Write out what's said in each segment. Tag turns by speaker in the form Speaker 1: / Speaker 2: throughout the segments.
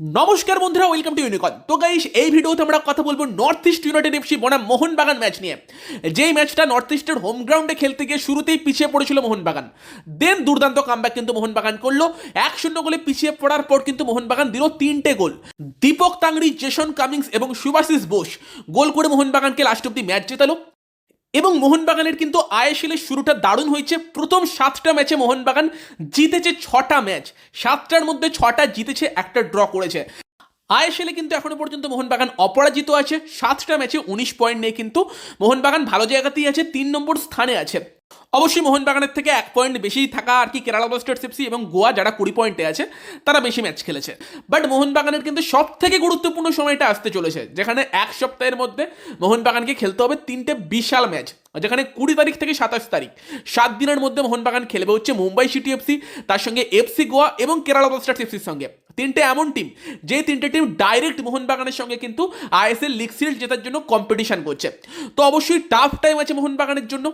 Speaker 1: নমস্কার বন্ধুরা welcome to ইউনিকন তো গাইস এই ভিডিওতে আমরা কথা বলব নর্থ ইস্ট ইউনাইটেড এফসি বনাম মোহনবাগান ম্যাচ নিয়ে। যেই ম্যাচটা নর্থ ইস্টের হোম গ্রাউন্ডে খেলতে গিয়ে শুরুতেই পিছিয়ে পড়েছিল মোহনবাগান। দেন দুর্দান্ত কামব্যাক কিন্তু মোহনবাগান করল। এক শূন্য গোলে পিছিয়ে পড়ার পর কিন্তু মোহনবাগান দিল তিনটে goal. Deepak Tangri Jason Cummings এবং সুভাশিস বোস গোল করে মোহনবাগানকে লাস্ট অব্দি ম্যাচ জেতালো। এবং মোহনবাগানের কিন্তু আইএসএলের শুরুটা দারুণ হয়েছে। প্রথম সাতটা ম্যাচে মোহনবাগান জিতেছে ছটা ম্যাচ। সাতটার মধ্যে ছটা জিতেছে, একটা ড্র করেছে। আইএসএলে কিন্তু এখনও পর্যন্ত মোহনবাগান অপরাজিত আছে। সাতটা ম্যাচে উনিশ পয়েন্ট নেই কিন্তু মোহনবাগান ভালো জায়গাতেই আছে, তিন নম্বর স্থানে আছে। অবশ্যই মোহনবাগানের থেকে এক পয়েন্ট বেশি থাকা আর কি কেরালা ব্লাস্টার্স এফসি এবং গোয়া, যারা কুড়ি পয়েন্টে আছে, তারা বেশি ম্যাচ খেলেছে। বাট মোহনবাগানের কিন্তু সব থেকে গুরুত্বপূর্ণ সময়টা আসতে চলেছে, যেখানে এক সপ্তাহের মধ্যে মোহনবাগানকে খেলতে হবে তিনটে বিশাল ম্যাচ যেখানে কুড়ি তারিখ থেকে সাতাশ তারিখ। সাত দিনের মধ্যে মোহনবাগান খেলবে হচ্ছে মুম্বাই সিটি এফসি তার সঙ্গে এফসি গোয়া এবং কেরালা ব্লাস্টার্স এফসির সঙ্গে। তিনটে এমন টিম যে তিনটে টিম ডাইরেক্ট মোহনবাগানের সঙ্গে কিন্তু আইএসএল লিগ সিরিজ জেতার জন্য কম্পিটিশন করছে। তো অবশ্যই টাফ টাইম আছে মোহনবাগানের জন্য।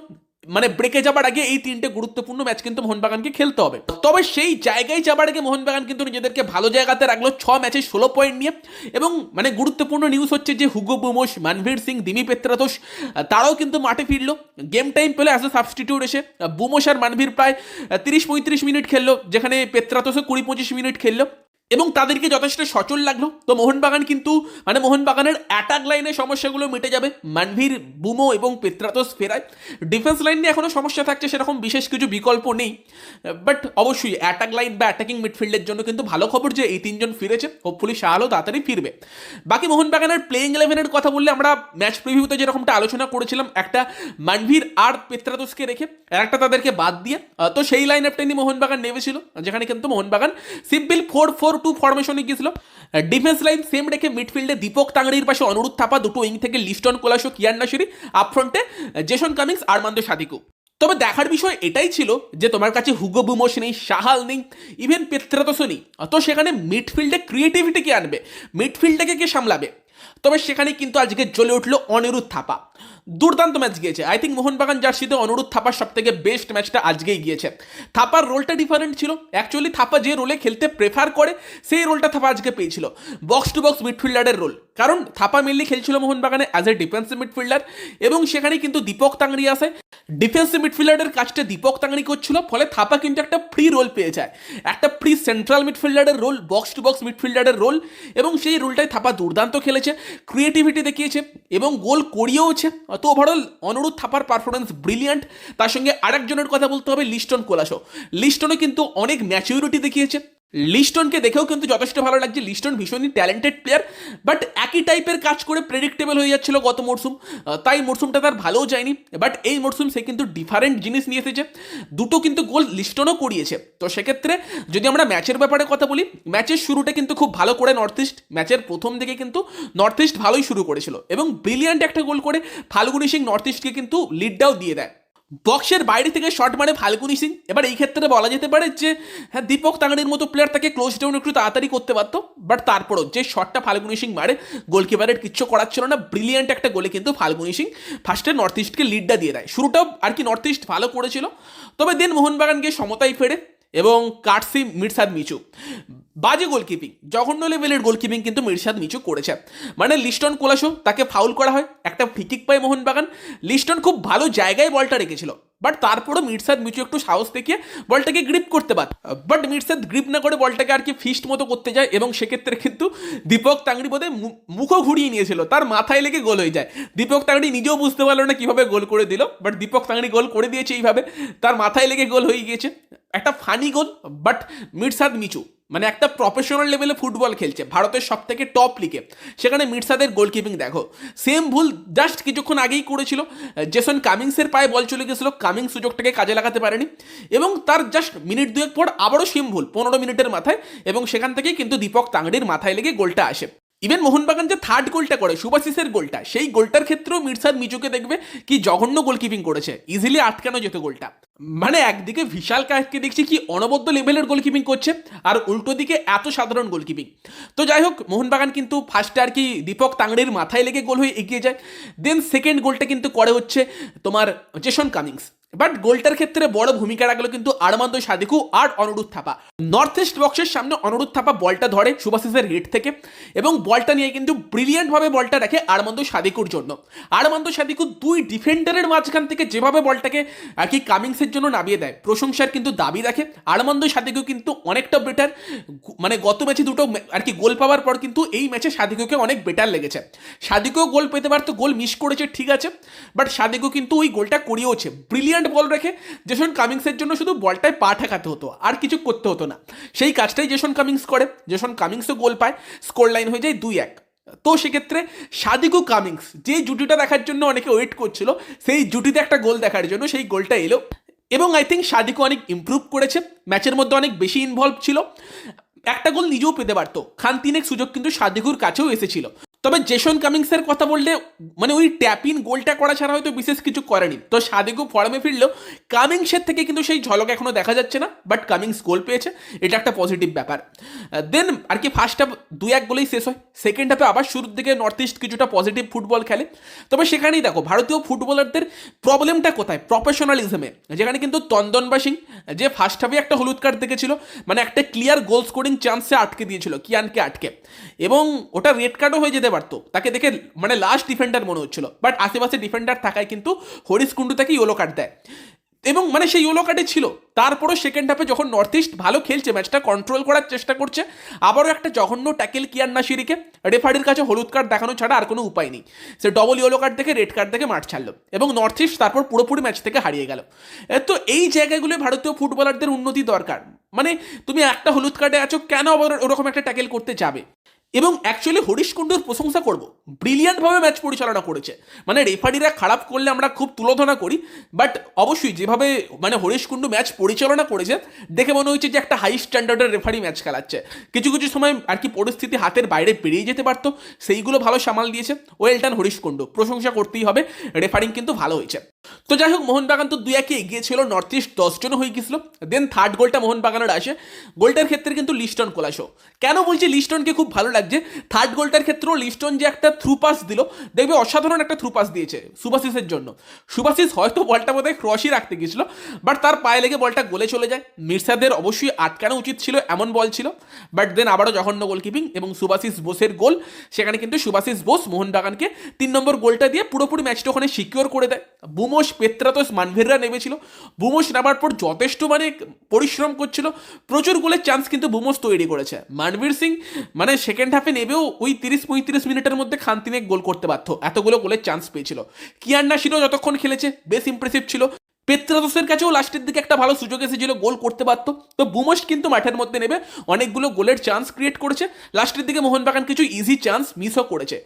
Speaker 1: মানে ব্রেকে যাবার আগে এই তিনটে গুরুত্বপূর্ণ ম্যাচ কিন্তু মোহনবাগানকে খেলতে হবে। তবে সেই জায়গায় যাবার আগে মোহনবাগান কিন্তু নিজেদেরকে ভালো জায়গাতে রাখল ছ ম্যাচে ষোলো পয়েন্ট নিয়ে। এবং মানে গুরুত্বপূর্ণ নিউজ হচ্ছে যে Hugo Boumous, Manvir Singh, Dimi Petratos তারাও কিন্তু মাঠে ফিরলো। গেম টাইম পেলে অ্যাজ এ সাবস্টিটিউট এসে বুমোস আর মানভীর প্রায় তিরিশ পঁয়ত্রিশ মিনিট খেললো, যেখানে পেত্রাতোসও কুড়ি পঁচিশ মিনিট খেললো। এবং তাদেরকে যথেষ্ট সচল লাগল। তো মোহনবাগান কিন্তু মানে মোহনবাগানের অ্যাটাক লাইনের সমস্যাগুলো মিটে যাবে। মানভীর, বুমো এবং পেত্রাতোস ফেরায়। ডিফেন্স লাইন নিয়ে এখনও সমস্যা থাকছে, সেরকম বিশেষ কিছু বিকল্প নেই। বাট অবশ্যই অ্যাটাক লাইন বা অ্যাটাকিং মিডফিল্ডের জন্য কিন্তু ভালো খবর যে এই তিনজন ফিরেছে। হোপফুলি শাহালও তাড়াতাড়ি ফিরবে। বাকি মোহনবাগানের প্লেইং ইলেভেনের কথা বললে আমরা ম্যাচ প্রিভিউতে যেরকমটা আলোচনা করেছিলাম, একটা মানভীর আর পেত্রাতোসকে রেখে একটা তাদেরকে বাদ দিয়ে তো সেই লাইন আপটাই নিয়ে মোহনবাগান নেমেছিল, যেখানে কিন্তু Mohun Bagan simple four four two ফরমেশনে গিয়েছিল। ডিফেন্স লাইন সেম রেখে মিডফিল্ডে দীপক তাংড়ির পাশে অনুরোধ থাপা দুটো উইং থেকে লিস্টন কোলাশো কিয়ান নাসিরি আপফ্রন্টে জেসন কামিংস, আরমান্দ সাদিকু। তবে দেখার বিষয় এটাই ছিল যে তোমার কাছে হুগো বুমোস নেই সাহাল নেই ইভেন পেত্রাতসও নেই। তো সেখানে মিডফিল্ডে ক্রিয়েটিভিটি কে আনবে? মিডফিল্ডটাকে কে সামলাবে? তবে সেখানে কিন্তু আজকে জ্বলে উঠল অনিরুদ্ধ থাপা। দুর্দান্ত ম্যাচ গিয়েছে। আই থিঙ্ক মোহনবাগান জার্সিতে অনুরোধ থাপার সব থেকে বেস্ট ম্যাচটা আজকেই গিয়েছে। থাপার রোলটা ডিফারেন্ট ছিল। অ্যাকচুয়ালি থাপা যে রোলে খেলতে প্রেফার করে, সেই রোলটা থাপা আজকে পেয়েছিল। বক্স টু বক্স মিডফিল্ডারের রোল কারণ থাপা মেনলি খেলছিল মোহনবাগানে অ্যাজ এ ডিফেন্সিভ মিডফিল্ডার এবং সেখানে কিন্তু দীপক তাংড়ি আসে। ডিফেন্সিভ মিডফিল্ডারের কাজটা দীপক তাংড়ি করছিল, ফলে থাপা কিন্তু একটা ফ্রি রোল পেয়ে যায়। একটা ফ্রি সেন্ট্রাল মিডফিল্ডারের রোল বক্স টু বক্স মিডফিল্ডারের রোল এবং সেই রোলটাই থাপা দুর্দান্ত খেলেছে ক্রিয়েটিভিটি দেখিয়েছে, এবং গোল করিয়েওছে। তো ওভারঅল অনুরোধ থাপার পারফরমেন্স ব্রিলিয়ান্ট তার সঙ্গে আরেকজনের কথা বলতে হবে, লিস্টন কোলাসো। লিস্টনও কিন্তু অনেক ম্যাচিউরিটি দেখিয়েছে লিস্টনকে দেখেও কিন্তু যথেষ্ট ভালো লাগছে। লিস্টন ভীষণই ট্যালেন্টেড প্লেয়ার বাট একই টাইপের কাজ করে প্রেডিক্টেবল হয়ে যাচ্ছিল গত মরশুম আহ, তাই মরশুমটা তার ভালোও যায়নি বাট এই মরশুম সে কিন্তু ডিফারেন্ট জিনিস নিয়ে এসেছে। দুটো কিন্তু গোল লিস্টনও করিয়েছে। তো সেক্ষেত্রে যদি আমরা ম্যাচের ব্যাপারে কথা বলি ম্যাচের শুরুটা কিন্তু খুব ভালো করে নর্থ ইস্ট ম্যাচের প্রথম দিকে কিন্তু নর্থ ইস্ট ভালোই শুরু করেছিল এবং ব্রিলিয়ান্ট একটা গোল করে ফাল্গুনি সিং নর্থ ইস্টকে কিন্তু লিডটাও দিয়ে দেয়। বক্সের বাইরে থেকে শট মারে ফাল্গুনি সিং। এবার এই ক্ষেত্রে বলা যেতে পারে যে হ্যাঁ দীপক তাঙ্গানির মতো প্লেয়ার তাকে ক্লোজ ডাউন একটু তাড়াতাড়ি করতে পারতো বাট তারপরও যে শটটা ফাল্গুনি সিং মারে গোলকিপারের কিচ্ছু করার ছিল না ব্রিলিয়ান্ট একটা গোলে কিন্তু ফাল্গুনি সিং ফার্স্টে নর্থ ইস্টকে লিডটা দিয়ে দেয়। শুরুটাও আর কি নর্থ ইস্ট ভালো করেছিল, তবে দেন মোহনবাগান গিয়ে সমতায় ফেরে এবং কাটসি মিরসাদ মিচু। বাজে গোলকিপিং জঘন্য লেভেলের গোলকিপিং কিন্তু মিরসাদ মিচু করেছে। মানে লিস্টন কোলাসো, তাকে ফাউল করা হয়, একটা ফিকিক পায় মোহনবাগান। লিস্টন খুব ভালো জায়গায় বলটা রেখেছিল বাট তারপরও মির্সাদ মিচু একটু সাহস দেখিয়ে বলটাকে গ্রিপ করতে পার বাট মির্সাদ গ্রিপ না করে বলটাকে আর কি ফিস্ট মতো করতে যায়, এবং সেক্ষেত্রে কিন্তু দীপক তাংড়ি বোধে মুখও ঘুরিয়ে নিয়েছিল, তার মাথায় লেগে গোল হয়ে যায়। দীপক তাংড়ি নিজেও বুঝতে পারল না কীভাবে গোল করে দিল বাট দীপক তাংড়ি গোল করে দিয়েছে এইভাবে, তার মাথায় লেগে গোল হয়ে গিয়েছে। একটা ফানি গোল বাট মির্সাদ মিচু মানে একটা প্রফেশনাল লেভেলে ফুটবল খেলছে, ভারতের সব থেকে টপ লিগে সেখানে মির্সাদের গোলকিপিং দেখো। সেম ভুল জাস্ট কিছুক্ষণ আগেই করেছিল। জেসন কামিংসের পায়ে বল চলে গেছিল কামিং সুযোগটাকে কাজে লাগাতে পারেনি। এবং তার জাস্ট মিনিট দুয়েক পর আবারও সেম ভুল, পনেরো মিনিটের মাথায়। এবং সেখান থেকেই কিন্তু দীপক তাংড়ির মাথায় লেগে গোলটা আসে। ইভেন মোহনবাগান যে থার্ড গোলটা করে সুভাশিসের গোলটা সেই গোলটার ক্ষেত্রেও মির্সাদ মিজুকে দেখবে কি জঘন্য গোলকিপিং করেছে ইজিলি আটকানো যেত গোলটা মানে একদিকে বিশাল কাজকে দেখছি কি অনবদ্য লেভেলের গোলকিপিং করছে, আর উল্টো দিকে এত সাধারণ গোলকিপিং তো যাই হোক, মোহনবাগান কিন্তু ফার্স্টে আর কি দীপক তাংড়ির মাথায় লেগে গোল হয়ে এগিয়ে যায়। দেন সেকেন্ড গোলটা কিন্তু করে হচ্ছে তোমার জেসন কামিংস বাট গোলটার ক্ষেত্রে বড় ভূমিকা রাখল কিন্তু আরমান্দ সাদিকু আর অনুরোধ থাপা। নর্থ ইস্ট বক্সের সামনে অনুরোধ থাপা বলটা ধরে সুভাশিসের হেড থেকে এবং বলটা নিয়ে কিন্তু ব্রিলিয়ান্টভাবে বলটা রাখে আরমান্দ সাদিকুর জন্য। আরমান্দ সাদিকু দুই ডিফেন্ডারের মাঝখান থেকে যেভাবে বলটাকে আর কি কামিংসের জন্য নামিয়ে দেয়, প্রশংসার কিন্তু দাবি রাখে। আরমান্দ সাদিকু কিন্তু অনেকটা বেটার মানে গত ম্যাচে দুটো আর কি গোল পাওয়ার পর কিন্তু এই ম্যাচে সাদিকুকে অনেক বেটার লেগেছে। সাদিকুও গোল পেতে পারতো, গোল মিস করেছে, ঠিক আছে। বাট সাদিকু কিন্তু ওই গোলটা করিয়েওছে। ব্রিলিয়ান্ট বল রেখে জেসন কামিংসের জন্য শুধু বলটায় পা ঠেকাতে হতো, আর কিছু করতে হতো না। সেই কাজটাই জেসন কামিংস করে। জেসন কামিংসও গোল পায়, স্কোর লাইন হয়ে যায় দুই এক। তো সেক্ষেত্রে সাদিকু কামিংস, যে জুটিটা দেখার জন্য অনেকে ওয়েট করছিল, সেই জুটিতে একটা গোল দেখার জন্য সেই গোলটা এলো। এবং আই থিঙ্ক সাদিকু অনেক ইমপ্রুভ করেছে, ম্যাচের মধ্যে অনেক বেশি ইনভলভ ছিল। একটা গোল নিজেও পেতে পারতো। খান তিনেক সুযোগ কিন্তু সাদিকুর কাছেও এসেছিল। তবে জেসন কামিংসের কথা বললে মানে ওই ট্যাপ ইন গোলটা করা ছাড়া হয়তো বিশেষ কিছু করেনি। তো সাদিকু ফর্মে ফিরলেও কামিংসের থেকে কিন্তু সেই ঝলক এখনও দেখা যাচ্ছে না বাট কামিংস গোল পেয়েছে, এটা একটা পজিটিভ ব্যাপার। দেন আর কি ফার্স্ট হাফ দুই এক গোলেই শেষ হয়। সেকেন্ড হাফে আবার শুরুর দিকে নর্থ ইস্ট কিছুটা পজিটিভ ফুটবল খেলে। তবে সেখানেই দেখো, ভারতীয় ফুটবলারদের প্রবলেমটা কোথায়? প্রফেশনালিজমে যেখানে কিন্তু তন্দনবা সিং, যে ফার্স্ট হাফে একটা হলুদ কার্ড দেখেছিল মানে একটা ক্লিয়ার গোল স্কোরিং চান্সে আটকে দিয়েছিল কিয়ানকে আটকে। এবং ওটা রেড কার্ডও হয়ে যেতে পারতো। তাকে দেখে মানে লাস্ট ডিফেন্ডার মনে হচ্ছিল। বাট আশেপাশে ডিফেন্ডার থাকায় কিন্তু হরিশ কুন্ডু তাকে ইয়েলো কার্ড দেয়। এবং মানে সেই ইয়েলো কার্ডে ছিল। তারপরও সেকেন্ড হাফে যখন নর্থ ইস্ট ভালো খেলছে ম্যাচটা কন্ট্রোল করার চেষ্টা করছে, আবারও একটা জঘন্য ট্যাকেল কিয়ার নাসিরিকে রেফারির কাছে হলুদ কার্ড দেখানো ছাড়া আর কোনো উপায় নেই। সে ডবল ইয়েলো কার্ড দেখে রেড কার্ড দেখে মাঠ ছাড়লো। এবং নর্থ ইস্ট তারপর পুরোপুরি ম্যাচ থেকে হারিয়ে গেল। তো এই জায়গাগুলো ভারতীয় ফুটবলারদের উন্নতি দরকার। মানে তুমি একটা হলুদ কার্ডে আছো, কেন আবার ওরকম একটা ট্যাকেল করতে যাবে? এবং অ্যাকচুয়ালি হরিশ কুণ্ডুর প্রশংসা করব। ব্রিলিয়ান্টভাবে ম্যাচ পরিচালনা করেছে। মানে রেফারিরা খারাপ করলে আমরা খুব তুলোধনা করি বাট অবশ্যই যেভাবে মানে হরিশ কুণ্ডু ম্যাচ পরিচালনা করেছে, দেখে মনে হচ্ছে যে একটা হাই স্ট্যান্ডার্ডের রেফারি ম্যাচ খেলাচ্ছে। কিছু কিছু সময় আর কি পরিস্থিতি হাতের বাইরে পেরিয়ে যেতে পারতো, সেইগুলো ভালো সামাল দিয়েছে। ওয়েল ডান হরিশ কুণ্ডু, প্রশংসা করতেই হবে রেফারিং কিন্তু ভালো হয়েছে। তো যাই হোক, মোহনবাগান তো দুই একে এগিয়ে ছিল নর্থ ইস্ট দশজন হয়ে গেছিল দেন থার্ড গোলটা মোহনবাগানের আসে। গোলটার ক্ষেত্রে কিন্তু লিস্টন কোলাসো কেন বলছি লিস্টনকে খুব ভালো লাগছে থার্ড গোলটার ক্ষেত্রেও লিস্টন যে একটা থ্রু পাস দিল, দেখবে অসাধারণ একটা থ্রু পাস দিয়েছে সুভাশিসের জন্য। সুভাশিস হয়তো বলটা বোধহয় ক্রসই রাখতে গেছিল বাট তার পায়ে লেগে বলটা গোলে চলে যায়। মির্সাদের অবশ্যই আটকানো উচিত ছিল, এমন বল ছিল। বাট দেন আবারও জঘন্য গোলকিপিং এবং সুভাশিস বোসের গোল, সেখানে কিন্তু সুভাশিস বোস মোহনবাগানকে তিন নম্বর গোলটা দিয়ে পুরোপুরি ম্যাচটা ওখানে সিকিওর করে দেয়। বুমোস পেত্রাতোস মানভেররা নেমেছিল। বুমোস নামার পর যথেষ্ট মানে পরিশ্রম করছিল। প্রচুর গোলের চান্স কিন্তু বুমোস তৈরি করেছে। মানভীর সিং মানে সেকেন্ড হাফে নেবেও ওই তিরিশ পঁয়ত্রিশ মিনিটের মধ্যে খান্তিনেক গোল করতে পারতো এতগুলো গোলের চান্স পেয়েছিল। কিয়ান নাসিরও যতক্ষণ খেলেছে, বেশ ইমপ্রেসিভ ছিল। পেত্রাদোসের কাছেও লাস্টের দিকে একটা ভালো সুযোগ এসেছিল গোল করতে পারতো তো বুমোস কিন্তু মাঠের মধ্যে নেবে, অনেকগুলো গোলের চান্স ক্রিয়েট করেছে। লাস্টের দিকে মোহনবাগান কিছু ইজি চান্স মিসও করেছে।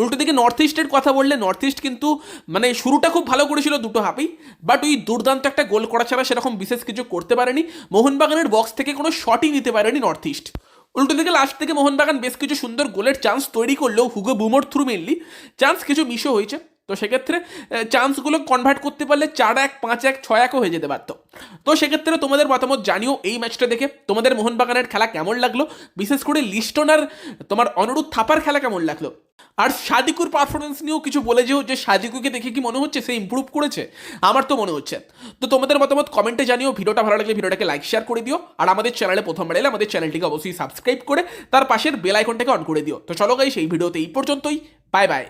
Speaker 1: উল্টো দিকে নর্থ ইস্টের কথা বললে নর্থ ইস্ট কিন্তু মানে শুরুটা খুব ভালো করেছিল দুটো হাফেই বাট ওই দুর্দান্ত একটা গোল করা ছাড়া সেরকম বিশেষ কিছু করতে পারেনি। মোহনবাগানের বক্স থেকে কোনো শটই নিতে পারেনি নর্থ ইস্ট উল্টো দিকে লাস্ট থেকে মোহনবাগান বেশ কিছু সুন্দর গোলের চান্স তৈরি করলেও হুগো বুমোর থ্রু মেনলি চান্স কিছু মিশো হয়েছে। তো সেক্ষেত্রে চান্সগুলো কনভার্ট করতে পারলে চার এক, পাঁচ এক, ছয় একও হয়ে যেতে পারতো। তো সেক্ষেত্রে তোমাদের মতামত জানিও এই ম্যাচটা দেখে। তোমাদের মোহনবাগানের খেলা কেমন লাগল? বিশেষ করে লিস্টনার তোমার অনুরূপ থাপার খেলা কেমন লাগল? আর সাদিকুর পারফরমেন্স নিয়েও কিছু বলে যেও যে সাদিকুকে দেখে কি মনে হচ্ছে? সে ইম্প্রুভ করেছে? আমার তো মনে হচ্ছে। তো তোমাদের মতামত কমেন্টে জানিও। ভিডিওটা ভালো লাগলে ভিডিওটাকে লাইক শেয়ার করে দিও। আর আমাদের চ্যানেলে প্রথমবার এলে আমাদের চ্যানেলটিকে অবশ্যই সাবস্ক্রাইব করে, তার পাশের বেল আইকনটাকে অন করে দিও। তো চলো গাই সেই ভিডিওতে এই পর্যন্তই। Bye bye